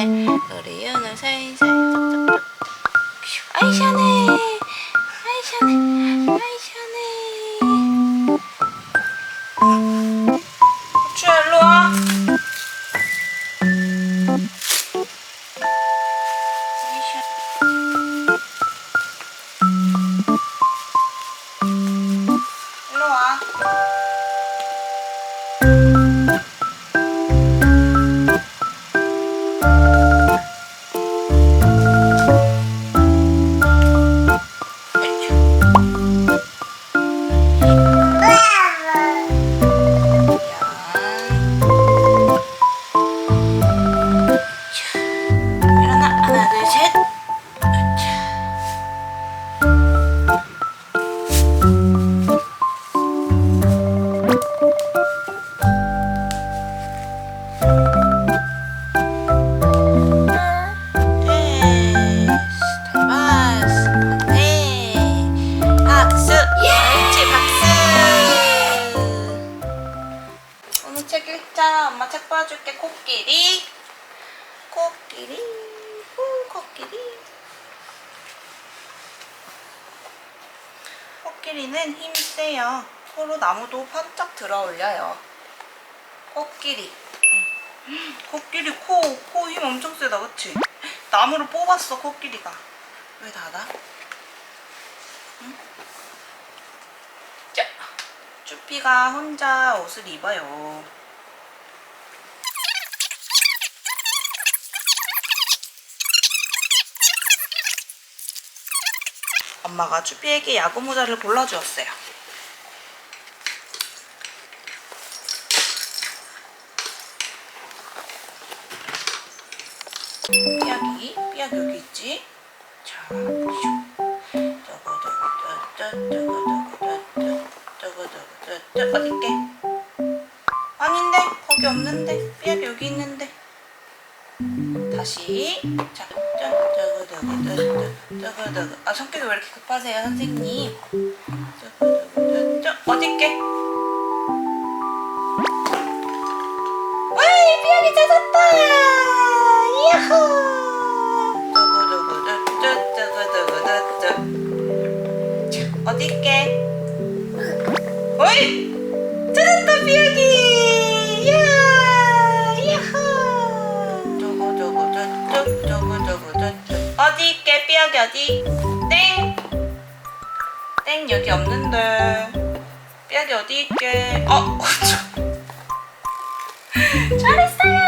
음. 우리 이은을 살살 쫙쫙쫙 아이 샤네. 책 읽자. 엄마 책 봐줄게. 코끼리. 코끼리. 후 코끼리. 코끼리는 힘이 세요. 코로 나무도 반짝 들어 올려요. 코끼리. 응. 코끼리 코, 코 힘 엄청 세다. 그치? 나무를 뽑았어 코끼리가. 왜 닫아? 쭈삐가 혼자 옷을 입어요 엄마가 쭈삐에게 야구 모자를 골라주었어요. 삐약이, 삐약 여기 있지? 자, 어딨게? 아닌데? 거기 없는데? 삐약 여기 있는데? 다시 자, 아 성격이 왜 이렇게 급하세요 선생님? 쩌쩌쩌쩌 어딨게? 와이 삐약이 찾았다! 야호! 자 어딨게? 어이! 찾았다! 야! 삐약이 어디? 땡! 땡 여기 없는데 삐약이 어디 있게? 어! 저. 잘했어요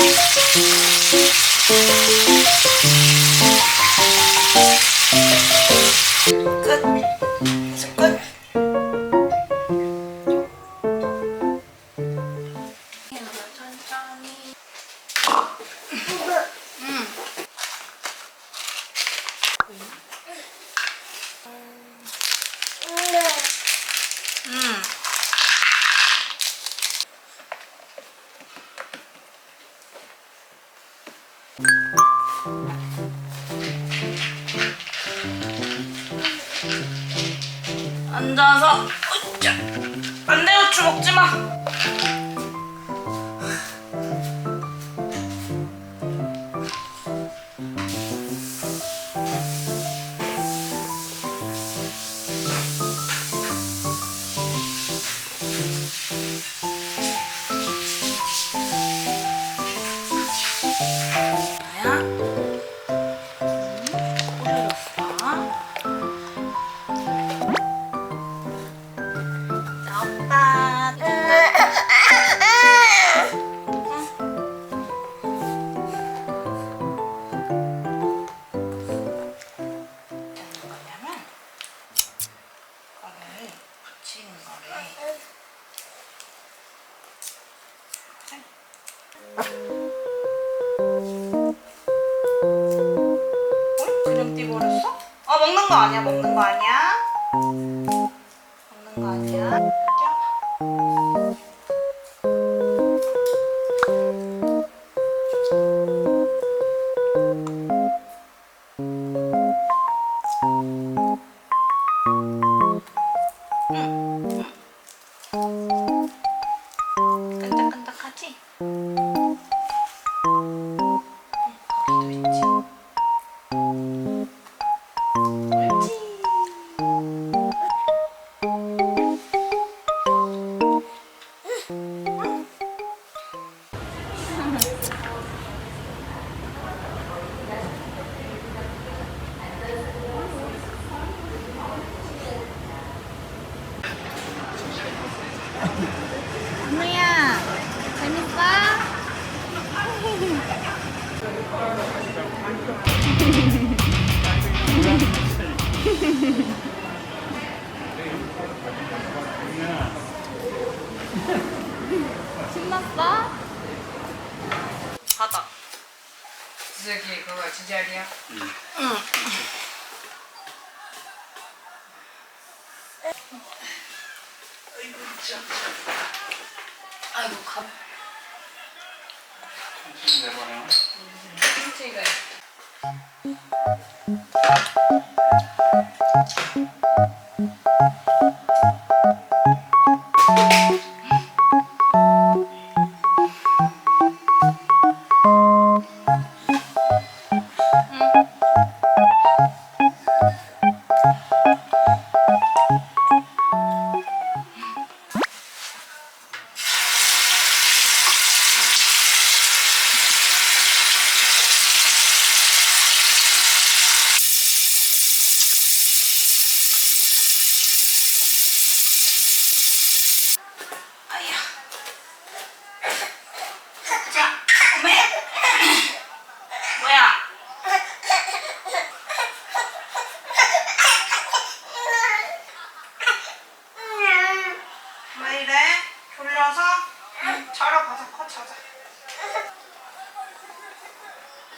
Thank you. 앉아서 안 돼요, 추 먹지 마. 아이고 참. 아이고 가. 내버려. 일찍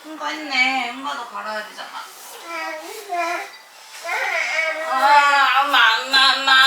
흥거 했네. 흥거도 갈아야 되잖아. 아, 아, 아, 아, 엄마, 엄마, 엄마.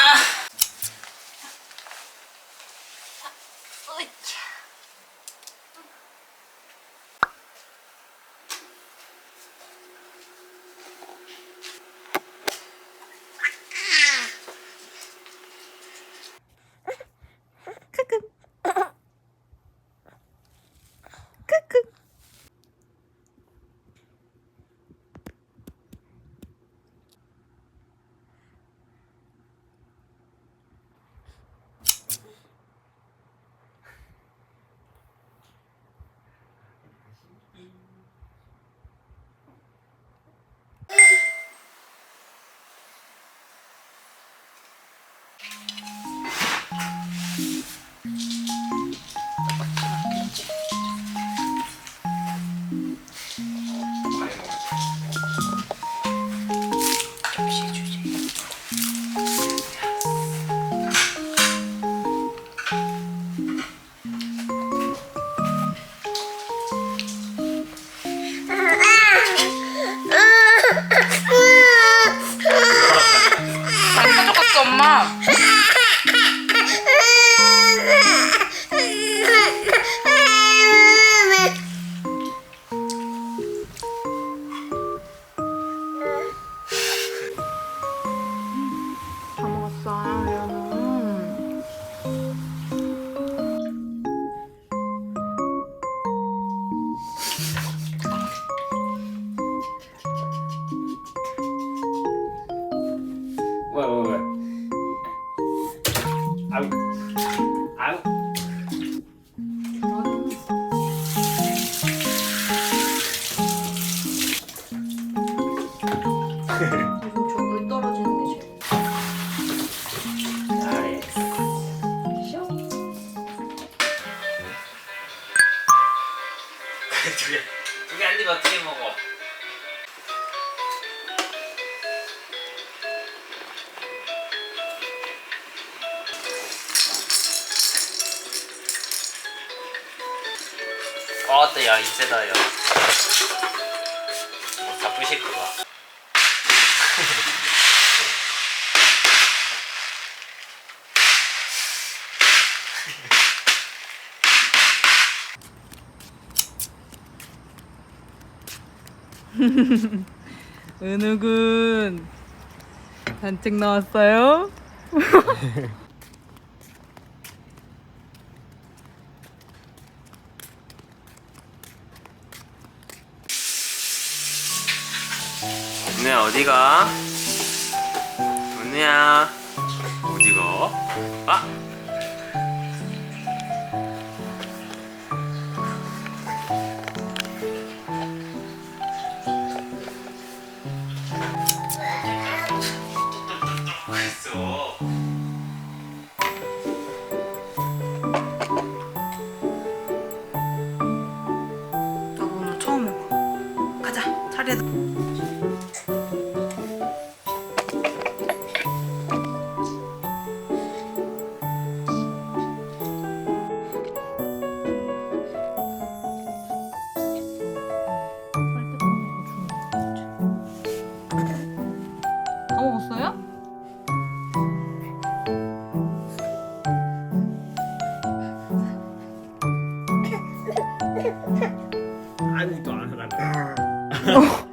아 왔다 야 인쇄다 야 뭐, 다 부실 거가 은우군 산책 나왔어요? 어디가? 은우야 어디가? 아! oh.